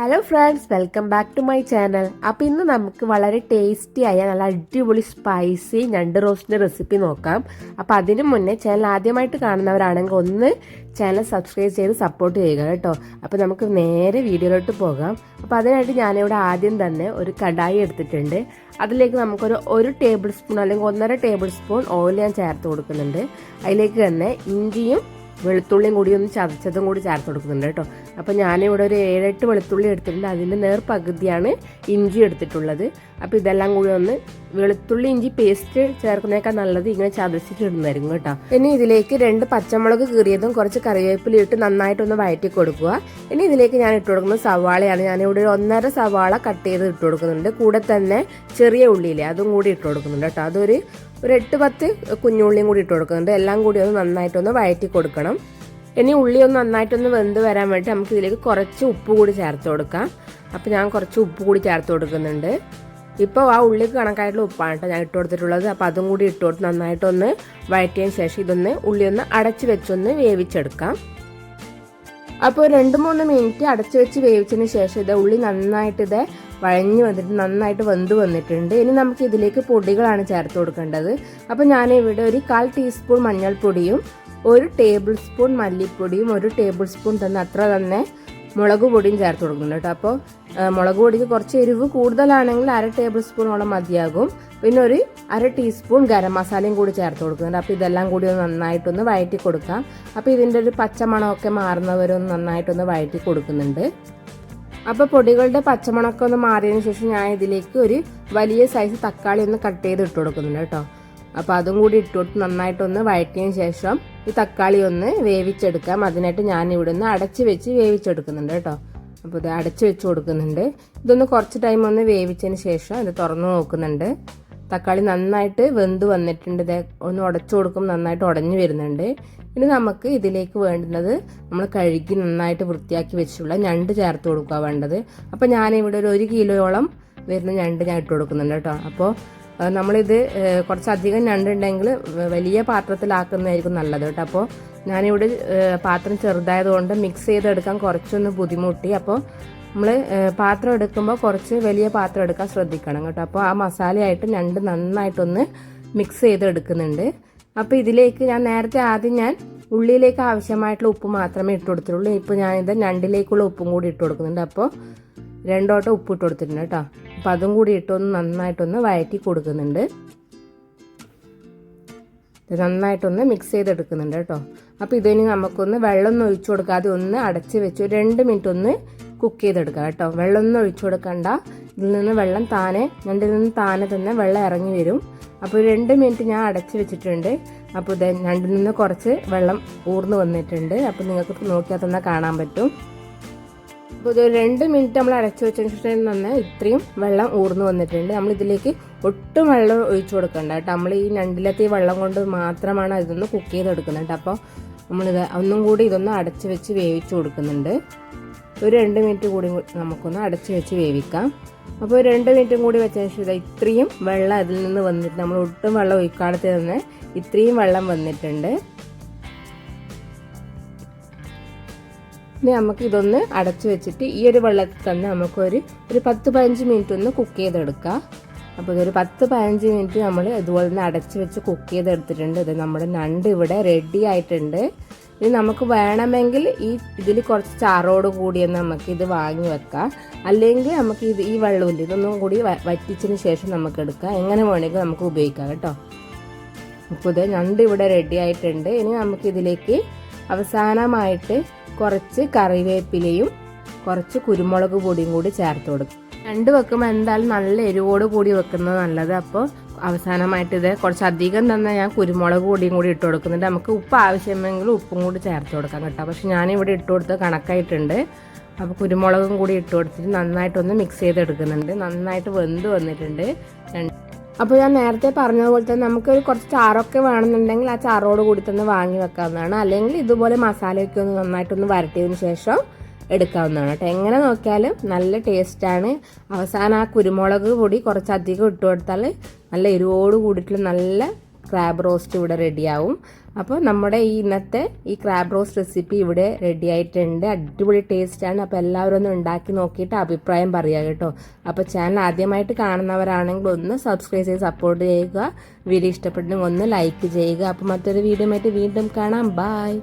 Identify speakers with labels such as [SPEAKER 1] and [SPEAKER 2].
[SPEAKER 1] Hello friends welcome back to my channel അപ്പോൾ ഇന്ന് നമുക്ക് വളരെ ടേസ്റ്റി ആയ നല്ല അടിപൊളി സ്പൈസി ഞണ്ട് റോസ്റ്റിന്റെ റെസിപ്പി നോക്കാം. അപ്പോൾ അതിനു മുന്നേ ചാനൽ ആദ്യമായിട്ട് കാണുന്നവരാണെങ്കിൽ ഒന്ന് ചാനൽ സബ്സ്ക്രൈബ് ചെയ്ത് സപ്പോർട്ട് ചെയ്യുക കേട്ടോ. അപ്പോൾ നമുക്ക് നേരെ വീഡിയോയിലോട്ട് പോകാം. അപ്പോൾ അതിനായിട്ട് ഞാനിവിടെ ആദ്യം തന്നെ ഒരു കടായി എടുത്തിട്ടുണ്ട്. അതിലേക്ക് നമുക്കൊരു ഒരു ടേബിൾ സ്പൂൺ അല്ലെങ്കിൽ ഒന്നര ടേബിൾ സ്പൂൺ ഓയിൽ ഞാൻ ചേർത്ത് കൊടുക്കുന്നുണ്ട്. അതിലേക്ക് തന്നെ ഇഞ്ചിയും വെളുത്തുള്ളിയും കൂടി ഒന്ന് ചതച്ചതും കൂടി ചേർത്ത് കൊടുക്കുന്നുണ്ട് കേട്ടോ. അപ്പോൾ ഞാനിവിടെ ഒരു ഏഴെട്ട് വെളുത്തുള്ളി എടുത്തിട്ടുണ്ട്. അതിന്റെ നേർ പകുതിയാണ് ഇഞ്ചി എടുത്തിട്ടുള്ളത്. അപ്പോൾ ഇതെല്ലാം കൂടി ഒന്ന് വെളുത്തുള്ളി ഇഞ്ചി പേസ്റ്റ് ചേർക്കുന്നേക്കാൾ നല്ലത് ഇങ്ങനെ ചതച്ചിട്ട് ഇടുന്നതായിരിക്കും കേട്ടോ. ഇനി ഇതിലേക്ക് രണ്ട് പച്ചമുളക് കീറിയതും കുറച്ച് കറിവേപ്പില ഇട്ട് നന്നായിട്ടൊന്ന് വഴറ്റി കൊടുക്കുക. ഇനി ഇതിലേക്ക് ഞാൻ ഇട്ട് കൊടുക്കുന്നത് സവാളയാണ്. ഞാനിവിടെ ഒരു ഒന്നര സവാള കട്ട് ചെയ്ത് ഇട്ട് കൊടുക്കുന്നുണ്ട്. കൂടെ തന്നെ ചെറിയ ഉള്ളിയില്ലേ അതും കൂടി ഇട്ട് കൊടുക്കുന്നുണ്ട് കേട്ടോ. അതൊരു ഒരു എട്ട് പത്ത് കുഞ്ഞുള്ളിയും കൂടി ഇട്ട് കൊടുക്കുന്നുണ്ട് എല്ലാം കൂടി ഒന്ന് നന്നായിട്ടൊന്ന് വഴറ്റി കൊടുക്കണം. ഇനി ഉള്ളി ഒന്ന് നന്നായിട്ടൊന്ന് വെന്ത് വരാൻ വേണ്ടി നമുക്ക് ഇതിലേക്ക് കുറച്ച് ഉപ്പ് കൂടി ചേർത്ത് കൊടുക്കാം. അപ്പോൾ ഞാൻ കുറച്ച് ഉപ്പ് കൂടി ചേർത്ത് കൊടുക്കുന്നുണ്ട്. ഇപ്പോൾ ആ ഉള്ളിക്ക് കണക്കായിട്ടുള്ള ഉപ്പാണ് കേട്ടോ ഞാൻ ഇട്ട് കൊടുത്തിട്ടുള്ളത്. അപ്പോൾ അതും കൂടി ഇട്ട് കൊടുത്ത് നന്നായിട്ടൊന്ന് വഴറ്റിയതിന് ശേഷം ഇതൊന്ന് ഉള്ളി ഒന്ന് അടച്ച് വെച്ചൊന്ന് വേവിച്ചെടുക്കാം. അപ്പോൾ രണ്ട് മൂന്ന് മിനിറ്റ് അടച്ചു വെച്ച് വേവിച്ചതിന് ശേഷം ഇത് ഉള്ളി നന്നായിട്ട് ഇത് വഴഞ്ഞു വന്നിട്ട് നന്നായിട്ട് വെന്ത് വന്നിട്ടുണ്ട്. ഇനി നമുക്ക് ഇതിലേക്ക് പൊടികളാണ് ചേർത്ത് കൊടുക്കേണ്ടത്. അപ്പോൾ ഞാനിവിടെ ഒരു കാൽ ടീസ്പൂൺ മഞ്ഞൾപ്പൊടിയും ഒരു ടേബിൾ സ്പൂൺ മല്ലിപ്പൊടിയും ഒരു ടേബിൾ സ്പൂൺ തന്നെ അത്ര തന്നെ മുളക് പൊടിയും ചേർത്ത് കൊടുക്കുന്നുണ്ട് കേട്ടോ. അപ്പോൾ മുളക് പൊടിക്ക് കുറച്ച് എരിവ് കൂടുതലാണെങ്കിൽ അര ടേബിൾ സ്പൂണോളം മതിയാകും. പിന്നെ ഒരു അര ടീസ്പൂൺ ഗരം മസാലയും കൂടി ചേർത്ത് കൊടുക്കുന്നുണ്ട്. അപ്പോൾ ഇതെല്ലാം കൂടി ഒന്ന് നന്നായിട്ടൊന്ന് വഴറ്റി കൊടുക്കാം. അപ്പോൾ ഇതിന്റെ ഒരു പച്ചമണമൊക്കെ മാറുന്നവരൊന്ന് നന്നായിട്ടൊന്ന് വഴറ്റി കൊടുക്കുന്നുണ്ട്. അപ്പോൾ പൊടികളുടെ പച്ചമണമൊക്കെ ഒന്ന് മാറിയതിന് ശേഷം ഞാൻ ഇതിലേക്ക് ഒരു വലിയ സൈസ് തക്കാളി ഒന്ന് കട്ട് ചെയ്ത് ഇട്ട് കൊടുക്കുന്നുണ്ട് കേട്ടോ. അപ്പോൾ അതും കൂടി ഇട്ട് കൊടുത്ത് നന്നായിട്ടൊന്ന് വഴറ്റിയതിന് ശേഷം ഈ തക്കാളി ഒന്ന് വേവിച്ചെടുക്കാം. അതിനായിട്ട് ഞാൻ ഇവിടെ നിന്ന് അടച്ച് വെച്ച് വേവിച്ചെടുക്കുന്നുണ്ട് കേട്ടോ. അപ്പോൾ ഇത് അടച്ച് വെച്ച് കൊടുക്കുന്നുണ്ട്. ഇതൊന്ന് കുറച്ച് ടൈം ഒന്ന് വേവിച്ചതിന് ശേഷം ഇത് തുറന്നു നോക്കുന്നുണ്ട്. തക്കാളി നന്നായിട്ട് വെന്ത് വന്നിട്ടുണ്ട്. ഇത് ഒന്ന് ഉടച്ചു കൊടുക്കും നന്നായിട്ട് ഉടഞ്ഞു വരുന്നുണ്ട്. ഇനി നമുക്ക് ഇതിലേക്ക് വേണ്ടുന്നത് നമ്മൾ കഴുകി നന്നായിട്ട് വൃത്തിയാക്കി വെച്ചുള്ള ഞണ്ട് ചേർത്ത് കൊടുക്കുക വേണ്ടത്. അപ്പോൾ ഞാനിവിടെ ഒരു ഒരു കിലോയോളം വരുന്ന ഞണ്ട് ഞാൻ ഇട്ട് കൊടുക്കുന്നുണ്ട് കേട്ടോ. അപ്പോൾ നമ്മളിത് കുറച്ചധികം ഞണ്ടുണ്ടെങ്കിൽ വലിയ പാത്രത്തിലാക്കുന്നതായിരിക്കും നല്ലത് കേട്ടോ. അപ്പോൾ ഞാനിവിടെ പാത്രം ചെറുതായതുകൊണ്ട് മിക്സ് ചെയ്തെടുക്കാൻ കുറച്ചൊന്ന് ബുദ്ധിമുട്ടി. അപ്പോൾ നമ്മൾ പാത്രം എടുക്കുമ്പോൾ കുറച്ച് വലിയ പാത്രം എടുക്കാൻ ശ്രദ്ധിക്കണം കേട്ടോ. അപ്പോൾ ആ മസാലയായിട്ട് രണ്ട് നന്നായിട്ടൊന്ന് മിക്സ് ചെയ്തെടുക്കുന്നുണ്ട്. അപ്പോൾ ഇതിലേക്ക് ഞാൻ നേരത്തെ ആദ്യം ഞാൻ ഉള്ളിയിലേക്ക് ആവശ്യമായിട്ടുള്ള ഉപ്പ് മാത്രമേ ഇട്ട് കൊടുത്തിട്ടുള്ളൂ. ഇപ്പോൾ ഞാനിത് രണ്ടിലേക്കുള്ള ഉപ്പും കൂടി ഇട്ട് കൊടുക്കുന്നുണ്ട്. അപ്പോൾ രണ്ടോട്ടം ഉപ്പ് ഇട്ട് കൊടുത്തിട്ടുണ്ട് കേട്ടോ. അപ്പോൾ അതും കൂടി ഇട്ടൊന്ന് നന്നായിട്ടൊന്ന് വഴറ്റി കൊടുക്കുന്നുണ്ട്. നന്നായിട്ടൊന്ന് മിക്സ് ചെയ്തെടുക്കുന്നുണ്ട് കേട്ടോ. അപ്പോൾ ഇതിന് നമുക്കൊന്ന് വെള്ളമൊന്നും ഒഴിച്ചു കൊടുക്കാതെ ഒന്ന് അടച്ച് വെച്ച് രണ്ട് മിനിറ്റ് ഒന്ന് കുക്ക് ചെയ്തെടുക്കാം കേട്ടോ. വെള്ളമൊന്നും ഒഴിച്ചു കൊടുക്കണ്ട. ഇതിൽ നിന്ന് വെള്ളം താനെ ഞണ്ടിൽ നിന്ന് താനെ തന്നെ വെള്ളം ഇറങ്ങി വരും. അപ്പോൾ രണ്ട് മിനിറ്റ് ഞാൻ അടച്ചു വെച്ചിട്ടുണ്ട്. അപ്പോൾ ഇത് ഞണ്ടിൽ നിന്ന് കുറച്ച് വെള്ളം ഊർന്ന് വന്നിട്ടുണ്ട്. അപ്പോൾ നിങ്ങൾക്ക് നോക്കിയാൽ തന്നെ കാണാൻ പറ്റും. അപ്പോൾ ഇത് രണ്ട് മിനിറ്റ് നമ്മൾ അടച്ചു വെച്ചതിന് ശേഷം തന്നെ ഇത്രയും വെള്ളം ഊർന്നു വന്നിട്ടുണ്ട്. നമ്മൾ ഇതിലേക്ക് ഒട്ടും വെള്ളം ഒഴിച്ചു കൊടുക്കണ്ട കേട്ടോ. നമ്മൾ ഈ ഞണ്ടിലത്തെ വെള്ളം കൊണ്ട് മാത്രമാണ് ഇതൊന്ന് കുക്ക് ചെയ്തെടുക്കുന്നത് കേട്ടോ. അപ്പോൾ നമ്മളിത് ഒന്നും കൂടി ഇതൊന്ന് അടച്ചു വെച്ച് വേവിച്ചു കൊടുക്കുന്നുണ്ട്. ഒരു രണ്ട് മിനിറ്റ് കൂടി നമുക്കൊന്ന് അടച്ച് വെച്ച് വേവിക്കാം. അപ്പോൾ രണ്ട് മിനിറ്റും കൂടി വെച്ചതിന് ശേഷം ഇത്രയും വെള്ളം അതിൽ നിന്ന് വന്നിട്ട് നമ്മൾ ഒട്ടും വെള്ളം ഒഴിക്കാടത്ത് തന്നെ ഇത്രയും വെള്ളം വന്നിട്ടുണ്ട്. ഇനി നമുക്ക് ഇതൊന്ന് അടച്ചു വെച്ചിട്ട് ഈ ഒരു വെള്ളത്തിൽ തന്നെ നമുക്കൊരു ഒരു പത്ത് പതിനഞ്ച് മിനിറ്റ് ഒന്ന് കുക്ക് ചെയ്തെടുക്കാം. അപ്പോൾ ഇതൊരു പത്ത് പതിനഞ്ച് മിനിറ്റ് നമ്മൾ ഇതുപോലെ തന്നെ അടച്ചു വെച്ച് കുക്ക് ചെയ്തെടുത്തിട്ടുണ്ട്. ഇത് നമ്മുടെ നണ്ട് ഇവിടെ റെഡി ആയിട്ടുണ്ട്. ഇനി നമുക്ക് വേണമെങ്കിൽ ഈ ഇതിൽ കുറച്ച് ചാറോട് കൂടി നമുക്ക് ഇത് വാങ്ങി വെക്കാം. അല്ലെങ്കിൽ നമുക്ക് ഇത് ഈ വെള്ളമില്ല ഇതൊന്നും കൂടി വറ്റിച്ചതിന് ശേഷം നമുക്ക് എടുക്കാം. എങ്ങനെ വേണമെങ്കിൽ നമുക്ക് ഉപയോഗിക്കാം കേട്ടോ. അപ്പോൾ ഇത് ഞണ്ട് ഇവിടെ റെഡി ആയിട്ടുണ്ട്. ഇനി നമുക്ക് ഇതിലേക്ക് അവസാനമായിട്ട് കുറച്ച് കറിവേപ്പിലയും കുറച്ച് കുരുമുളക് പൊടിയും കൂടി ചേർത്ത് കൊടുക്കും. രണ്ട് വെക്കുമ്പോൾ എന്തായാലും നല്ല എരിവോട് കൂടി വെക്കുന്നത് നല്ലത്. അപ്പോൾ അവസാനമായിട്ട് ഇത് കുറച്ചധികം തന്നെ ഞാൻ കുരുമുളക് പൊടിയും കൂടി ഇട്ട് കൊടുക്കുന്നുണ്ട്. നമുക്ക് ഉപ്പ് ആവശ്യമെങ്കിൽ ഉപ്പും കൂടി ചേർത്ത് കൊടുക്കാം കേട്ടോ. പക്ഷെ ഞാനിവിടെ ഇട്ട് കൊടുത്ത് കണക്കായിട്ടുണ്ട്. അപ്പോൾ കുരുമുളകും കൂടി ഇട്ട് കൊടുത്തിട്ട് നന്നായിട്ടൊന്ന് മിക്സ് ചെയ്തെടുക്കുന്നുണ്ട്. നന്നായിട്ട് വെന്ത് വന്നിട്ടുണ്ട്. അപ്പോൾ ഞാൻ നേരത്തെ പറഞ്ഞതുപോലെ തന്നെ നമുക്കൊരു കുറച്ച് ചാറൊക്കെ വേണമെന്നുണ്ടെങ്കിൽ ആ ചാറോട് കൂടി തന്നെ വാങ്ങി വെക്കാവുന്നതാണ്. അല്ലെങ്കിൽ ഇതുപോലെ മസാലയൊക്കെ ഒന്ന് നന്നായിട്ടൊന്ന് വരട്ടിയതിന് ശേഷം എടുക്കാവുന്നതാണ് കേട്ടോ. എങ്ങനെ നോക്കിയാലും നല്ല ടേസ്റ്റാണ് അവസാനം ആ കുരുമുളക് പൊടി കുറച്ചധികം ഇട്ട് കൊടുത്താൽ നല്ല എരിവോട് കൂടിയിട്ടുള്ള നല്ല ക്രാബ് റോസ്റ്റ് ഇവിടെ റെഡിയാവും അപ്പോൾ നമ്മുടെ ഈ ഇന്നത്തെ ഈ ക്രാബ് റോസ്റ്റ് റെസിപ്പി ഇവിടെ റെഡി ആയിട്ടുണ്ട്. അടിപൊളി ടേസ്റ്റാണ് അപ്പോൾ എല്ലാവരും ഒന്ന് ഉണ്ടാക്കി നോക്കിയിട്ട് അഭിപ്രായം പറയുക കേട്ടോ. അപ്പോൾ ചാനൽ ആദ്യമായിട്ട് കാണുന്നവരാണെങ്കിൽ ഒന്ന് സബ്സ്ക്രൈബ് ചെയ്ത് സപ്പോർട്ട് ചെയ്യുക. വീഡിയോ ഇഷ്ടപ്പെട്ടെങ്കിൽ ഒന്ന് ലൈക്ക് ചെയ്യുക. അപ്പോൾ മറ്റൊരു വീഡിയോ ആയിട്ട് വീണ്ടും കാണാം. ബായ്